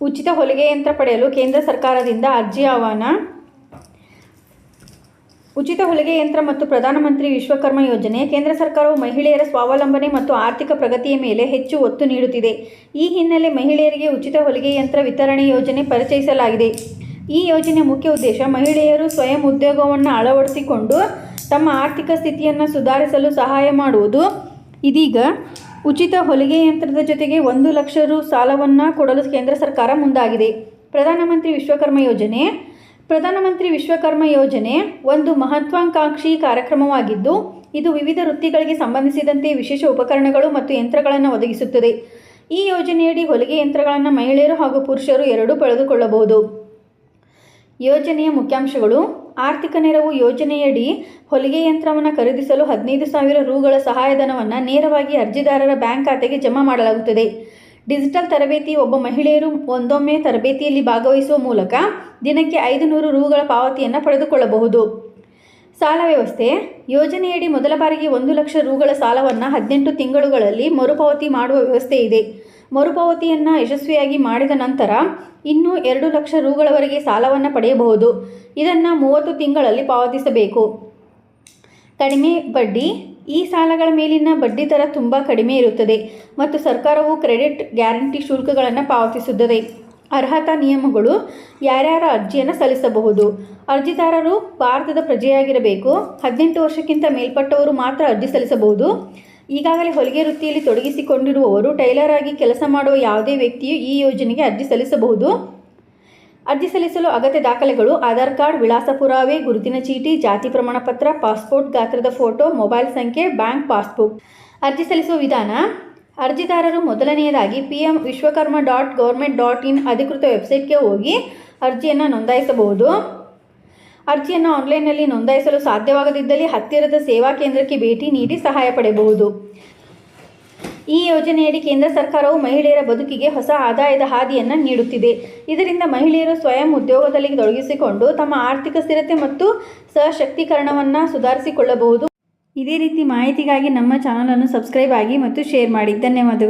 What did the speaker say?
ಉಚಿತ ಹೊಲಿಗೆ ಯಂತ್ರ ಪಡೆಯಲು ಕೇಂದ್ರ ಸರ್ಕಾರದಿಂದ ಅರ್ಜಿ ಆಹ್ವಾನ. ಉಚಿತ ಹೊಲಿಗೆ ಯಂತ್ರ ಮತ್ತು ಪ್ರಧಾನಮಂತ್ರಿ ವಿಶ್ವಕರ್ಮ ಯೋಜನೆ ಕೇಂದ್ರ ಸರ್ಕಾರವು ಮಹಿಳೆಯರ ಸ್ವಾವಲಂಬನೆ ಮತ್ತು ಆರ್ಥಿಕ ಪ್ರಗತಿಯ ಮೇಲೆ ಹೆಚ್ಚು ಒತ್ತು ನೀಡುತ್ತಿದೆ. ಈ ಹಿನ್ನೆಲೆ ಮಹಿಳೆಯರಿಗೆ ಉಚಿತ ಹೊಲಿಗೆ ಯಂತ್ರ ವಿತರಣೆ ಯೋಜನೆ ಪರಿಚಯಿಸಲಾಗಿದೆ. ಈ ಯೋಜನೆಯ ಮುಖ್ಯ ಉದ್ದೇಶ ಮಹಿಳೆಯರು ಸ್ವಯಂ ಉದ್ಯೋಗವನ್ನು ಅಳವಡಿಸಿಕೊಂಡು ತಮ್ಮ ಆರ್ಥಿಕ ಸ್ಥಿತಿಯನ್ನು ಸುಧಾರಿಸಲು ಸಹಾಯ ಮಾಡುವುದು. ಇದೀಗ ಉಚಿತ ಹೊಲಿಗೆ ಯಂತ್ರದ ಜೊತೆಗೆ ಒಂದು ಲಕ್ಷ ರು ಸಾಲವನ್ನು ಕೊಡಲು ಕೇಂದ್ರ ಸರ್ಕಾರ ಮುಂದಾಗಿದೆ. ಪ್ರಧಾನಮಂತ್ರಿ ವಿಶ್ವಕರ್ಮ ಯೋಜನೆ. ಪ್ರಧಾನಮಂತ್ರಿ ವಿಶ್ವಕರ್ಮ ಯೋಜನೆ ಒಂದು ಮಹತ್ವಾಕಾಂಕ್ಷಿ ಕಾರ್ಯಕ್ರಮವಾಗಿದ್ದು, ಇದು ವಿವಿಧ ವೃತ್ತಿಗಳಿಗೆ ಸಂಬಂಧಿಸಿದಂತೆ ವಿಶೇಷ ಉಪಕರಣಗಳು ಮತ್ತು ಯಂತ್ರಗಳನ್ನು ಒದಗಿಸುತ್ತದೆ. ಈ ಯೋಜನೆಯಡಿ ಹೊಲಿಗೆ ಯಂತ್ರಗಳನ್ನು ಮಹಿಳೆಯರು ಹಾಗೂ ಪುರುಷರು ಎರಡೂ ಪಡೆದುಕೊಳ್ಳಬಹುದು. ಯೋಜನೆಯ ಮುಖ್ಯಾಂಶಗಳು ಆರ್ಥಿಕ ನೆರವು ಯೋಜನೆಯಡಿ ಹೊಲಿಗೆ ಯಂತ್ರವನ್ನು ಖರೀದಿಸಲು ಹದಿನೈದು ಸಾವಿರ ರುಗಳ ಸಹಾಯಧನವನ್ನು ನೇರವಾಗಿ ಅರ್ಜಿದಾರರ ಬ್ಯಾಂಕ್ ಖಾತೆಗೆ ಜಮಾ ಮಾಡಲಾಗುತ್ತದೆ. ಡಿಜಿಟಲ್ ತರಬೇತಿ ಒಬ್ಬ ಮಹಿಳೆಯರು ಒಂದೊಮ್ಮೆ ತರಬೇತಿಯಲ್ಲಿ ಭಾಗವಹಿಸುವ ಮೂಲಕ ದಿನಕ್ಕೆ ಐದು ನೂರು ರುಗಳ ಪಾವತಿಯನ್ನು ಪಡೆದುಕೊಳ್ಳಬಹುದು. ಸಾಲ ವ್ಯವಸ್ಥೆ, ಯೋಜನೆಯಡಿ ಮೊದಲ ಬಾರಿಗೆ ಒಂದು ಲಕ್ಷ ರುಗಳ ಸಾಲವನ್ನು ಹದಿನೆಂಟು ತಿಂಗಳುಗಳಲ್ಲಿ ಮರುಪಾವತಿ ಮಾಡುವ ವ್ಯವಸ್ಥೆ ಇದೆ. ಮರುಪಾವತಿಯನ್ನು ಯಶಸ್ವಿಯಾಗಿ ಮಾಡಿದ ನಂತರ ಇನ್ನೂ ಎರಡು ಲಕ್ಷ ರುಗಳವರೆಗೆ ಸಾಲವನ್ನು ಪಡೆಯಬಹುದು. ಇದನ್ನು ಮೂವತ್ತು ತಿಂಗಳಲ್ಲಿ ಪಾವತಿಸಬೇಕು. ಕಡಿಮೆ ಬಡ್ಡಿ, ಈ ಸಾಲಗಳ ಮೇಲಿನ ಬಡ್ಡಿ ದರ ತುಂಬ ಕಡಿಮೆ ಇರುತ್ತದೆ ಮತ್ತು ಸರ್ಕಾರವು ಕ್ರೆಡಿಟ್ ಗ್ಯಾರಂಟಿ ಶುಲ್ಕಗಳನ್ನು ಪಾವತಿಸುತ್ತದೆ. ಅರ್ಹತಾ ನಿಯಮಗಳು ಯಾರ್ಯಾರ ಅರ್ಜಿಯನ್ನು ಸಲ್ಲಿಸಬಹುದು? ಅರ್ಜಿದಾರರು ಭಾರತದ ಪ್ರಜೆಯಾಗಿರಬೇಕು. ಹದಿನೆಂಟು ವರ್ಷಕ್ಕಿಂತ ಮೇಲ್ಪಟ್ಟವರು ಮಾತ್ರ ಅರ್ಜಿ ಸಲ್ಲಿಸಬಹುದು. ಈಗಾಗಲೇ ಹೊಲಿಗೆ ವೃತ್ತಿಯಲ್ಲಿ ತೊಡಗಿಸಿಕೊಂಡಿರುವವರು ಟೈಲರ್ ಆಗಿ ಕೆಲಸ ಮಾಡುವ ಯಾವುದೇ ವ್ಯಕ್ತಿಯು ಈ ಯೋಜನೆಗೆ ಅರ್ಜಿ ಸಲ್ಲಿಸಬಹುದು. ಅರ್ಜಿ ಸಲ್ಲಿಸಲು ಅಗತ್ಯ ದಾಖಲೆಗಳು ಆಧಾರ್ ಕಾರ್ಡ್, ವಿಳಾಸ ಪುರಾವೆ, ಗುರುತಿನ ಚೀಟಿ, ಜಾತಿ ಪ್ರಮಾಣ ಪತ್ರ ಪಾಸ್ಪೋರ್ಟ್ ಗಾತ್ರದ ಫೋಟೋ, ಮೊಬೈಲ್ ಸಂಖ್ಯೆ, ಬ್ಯಾಂಕ್ ಪಾಸ್ಬುಕ್. ಅರ್ಜಿ ಸಲ್ಲಿಸುವ ವಿಧಾನ? ಅರ್ಜಿದಾರರು ಮೊದಲನೆಯದಾಗಿ P M Vishwakarma dot government dot in ಅಧಿಕೃತ ವೆಬ್ಸೈಟ್ಗೆ ಹೋಗಿ ಅರ್ಜಿಯನ್ನು ನೋಂದಾಯಿಸಬಹುದು. ಅರ್ಜಿಯನ್ನು ಆನ್ಲೈನ್ನಲ್ಲಿ ನೋಂದಾಯಿಸಲು ಸಾಧ್ಯವಾಗದಿದ್ದಲ್ಲಿ ಹತ್ತಿರದ ಸೇವಾ ಕೇಂದ್ರಕ್ಕೆ ಭೇಟಿ ನೀಡಿ ಸಹಾಯ ಪಡೆಯಬಹುದು. ಈ ಯೋಜನೆಯಡಿ ಕೇಂದ್ರ ಸರ್ಕಾರವು ಮಹಿಳೆಯರ ಬದುಕಿಗೆ ಹೊಸ ಆದಾಯದ ಹಾದಿಯನ್ನು ನೀಡುತ್ತಿದೆ. ಇದರಿಂದ ಮಹಿಳೆಯರು ಸ್ವಯಂ ಉದ್ಯೋಗದಲ್ಲಿ ತೊಡಗಿಸಿಕೊಂಡು ತಮ್ಮ ಆರ್ಥಿಕ ಸ್ಥಿರತೆ ಮತ್ತು ಸಶಕ್ತೀಕರಣವನ್ನು ಸುಧಾರಿಸಿಕೊಳ್ಳಬಹುದು. ಇದೇ ರೀತಿ ಮಾಹಿತಿಗಾಗಿ ನಮ್ಮ ಚಾನಲನ್ನು ಸಬ್ಸ್ಕ್ರೈಬ್ ಆಗಿ ಮತ್ತು ಶೇರ್ ಮಾಡಿ. ಧನ್ಯವಾದಗಳು.